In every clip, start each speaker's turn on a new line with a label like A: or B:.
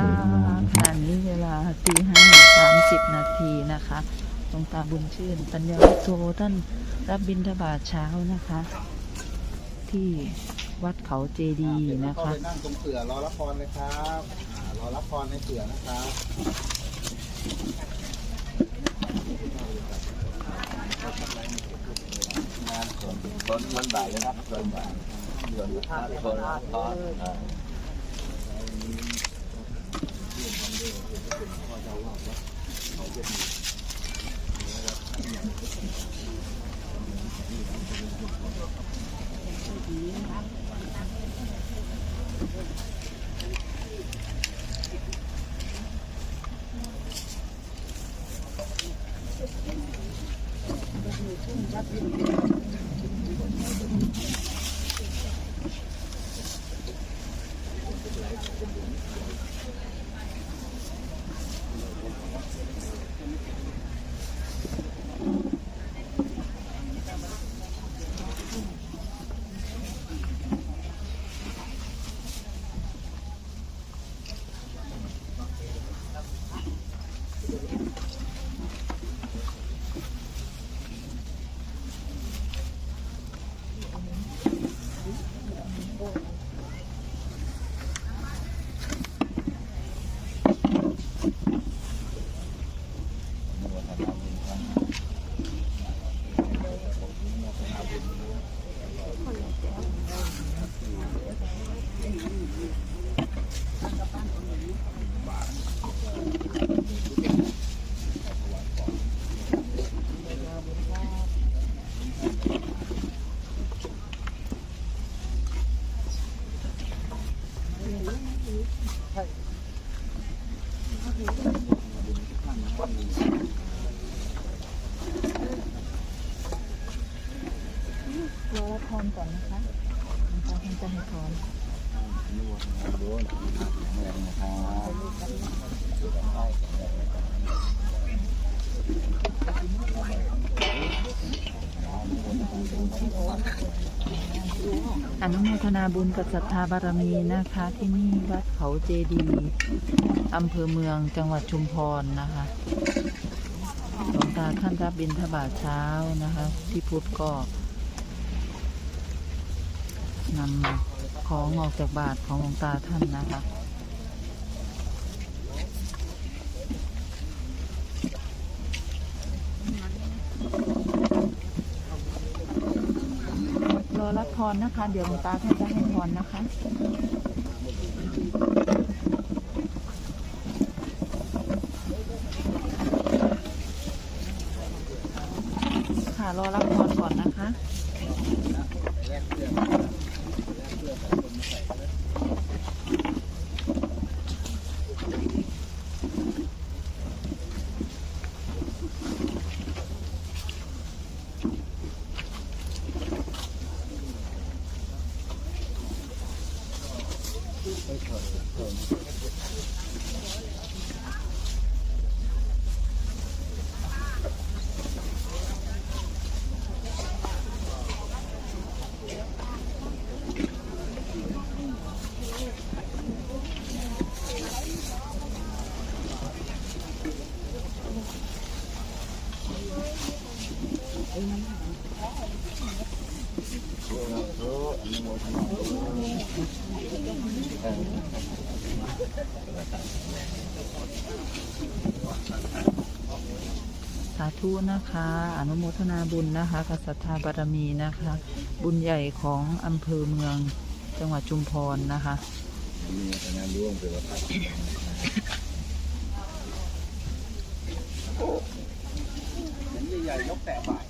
A: ค่ะขณะนี้เวลาตีห้าสามสิบนาทีนะคะหลวงตาบุญชื่น ปัญญาวุโธท่านรับบิณฑบาตเช้านะคะ ที่วัดเขาเจดีย์นะคะ
B: ไปนั่งตรงเสือรอรับพรเลยครับอ่ารอรับพรในเสือนะครับงานสวนสวนวันบ่ายนะครับสวนบ่ายสวนท่าสวนทอด
A: happy. ก่อนนะคะหลวงตาท่านจะให้พรอนุโมทนาบุญกับศรัทธาบารมีนะคะ ที่นี่วัดเขาเจดีอำเภอเมืองจังหวัดชุมพรนะคะหลวงตาท่านรับบิณฑบาตเช้านะคะ ที่พุทธก็ นำของออกจากบาทของหลวงตาท่านนะคะรอรับพรนะคะ เดี๋ยวหลวงตาท่านจะให้พรนะคะค่ะรอรับพรก่อนนะคะ ください。 สาธุนะคะ อนุโมทนาบุญนะคะกับศรัทธาบารมีนะคะ บุญใหญ่ของอำเภอเมืองจังหวัดชุมพรนะคะ
B: มีคณะร่วมเป็นวัดใหญ่ยกแตะบาย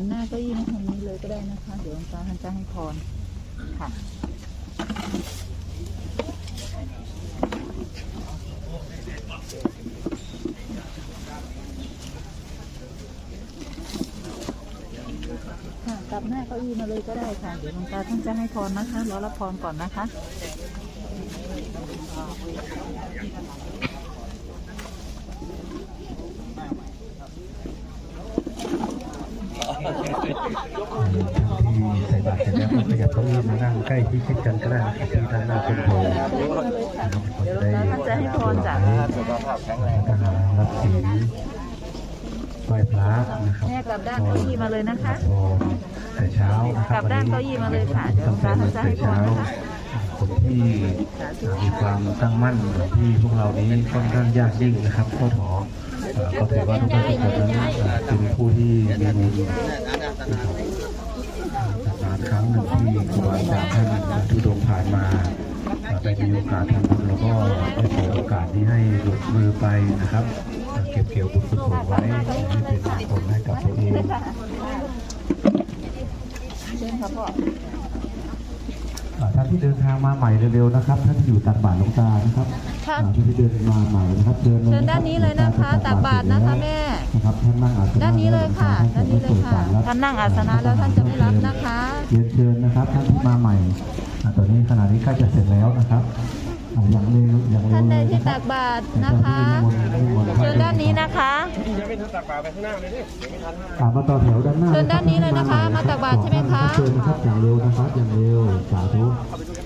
B: นะครับ
A: หันหน้าก็ยี่มาทางนี้เลยก็ได้นะคะ เดี๋ยวหลวงตาท่านจะให้พรค่ะค่ะกลับหน้าเก้าอี้มาเลยก็ได้ค่ะ เดี๋ยวหลวงตาท่านจะให้พรนะคะรอรับพรก่อนนะคะ
C: ขยับเก้ามานั่งใกล้ที่ชิดกันก็ได้นะครับที่ด้านหน้าต้นโพธิ์
A: เดี๋ยวหลวงตาท่านจะให้พรจาก
B: สุขภาพแข็งแรง
C: ทหารรับศีลไหว้พระนะครับ
A: แม่กลับด้านเก้าอี้มาเลยนะคะ
C: แต่เช้านะค
A: กลั
C: บ
A: ด้านเก้าอี้มาเลยค่ะเดี๋ยวหลวงตาท่านจะให้พรนะคะ
C: คนที่มีความตั้งมั่นที่พวกเรานี้ค่อนข้างยากยิ่งนะครับก็ขอก็ถือว่าทุกท่านทุกคนนั้นเป็นผู้ที่มีบุญ ครับนานครั้งหนึ่งที่ครูบาอาจารย์ท่านทุดงค์ผ่านมาเอ่อได้มีโอกาสทำบุญแล้วก็ได้เปิดโอกาสนี้ให้หลุดมือไปนะครับเอ่อเก็บเกี่ยวบุญกุศลไว้ให้เป็นผลให้กับตัวเอง
A: เชิญค่ะพ่อ
C: อ่าท่านที่เดินทางมาใหม่เร็วๆนะครับท่านที่อยู่ตักบาตรหลวงตานะครับ
A: ค่ะ
C: อ่าท่านที่เดินมาใหม่นะครับ เดินลง
A: เชิญด้านนี้เลยนะคะตักบาตรนะคะแม่
C: นะครับท่านนั่งอาสนะ
A: ด้านนี้เลยค่ะด้านนี้เลยค่ะท่านนั่งอาสนะแล้วท่านจะไม่รับนะคะ
C: เรียนเชิญนะครับท่านที่มาใหม่อ่าตอนนี้ขณะนี้ใกล้จะเสร็จแล้วนะครับอ่าอย่างเร็วอย่างเร็
A: ท่า
C: วน
A: ใด
C: เลย
A: ที่
C: นะค
A: ตั
C: รับ
A: กบาตรนะคะเชิญด้านนี้นะคะ
C: อ่ามาต่อแถวด้านหน้า
A: เชิญด้านนี้เลยนะคะ มาตักบาตรใช่ไหมคะ
C: เชิญนะครับอย่างเร็วนะครับอย่างเร็วสาธุอ่า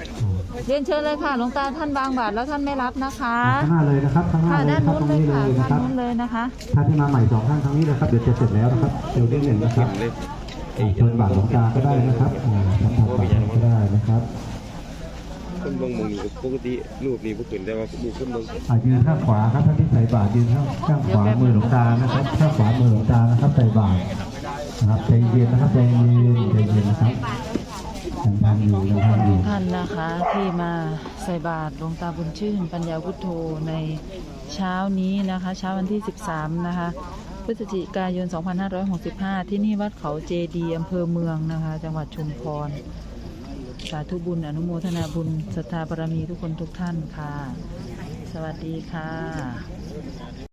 A: เรียนเชิญเลยค่ะหลวงตาท่านวางบาตรแล้วท่านไม่รับนะคะ
C: ข้างหน้าเลยนะครับข้างหน้า
A: ค่ะ
C: เลย
A: ด้าน
C: ครับ
A: นู้น
C: ตรง
A: เลย
C: นี้เล
A: ค่ะ
C: ยนะ
A: ด้าน
C: ครับ
A: นู้นเลยนะคะ
C: ท่านที่มาใหม่สองท่านทางนี้นะครับเดี๋ยวจะเสร็จแล้วนะครับเดี๋ยวเรื่องหนึ่งนะครับอ่าเชิญบาทหลวงตาก็ได้นะครับอ่าท่านทำบาทก็ได้นะครับ
D: คนเบิ่งหมองนี้ก็ปกติรูปนี้บ่ขึ้นแต่ว่ารูปคนเบิ่ง
C: อ่ายืนข้างขวาครับท่านที่ใส่บาทยืนข้างข้างขวามือหลวงตานะครับข้างขวามือหลวงตานะครับใส่บาทนะครับใจเย็นนะครับใจเย็นใจเย็นนะครับ ยังทำอยู่ยังทำอยู่
A: ท่านนะคะ ที่มาใส่บาตรหลวงตาบุญชื่น ปัญญาพุทโธในเช้านี้นะคะ เช้าวันที่ 13 นะคะพฤศจิกายน 2565 ที่นี่วัดเขาเจดีอำเภอเมืองนะคะ จังหวัดชุมพร สาธุบุญอนุโมทนาบุญศรัทธาบารมีทุกคนทุกท่านค่ะ สวัสดีค่ะ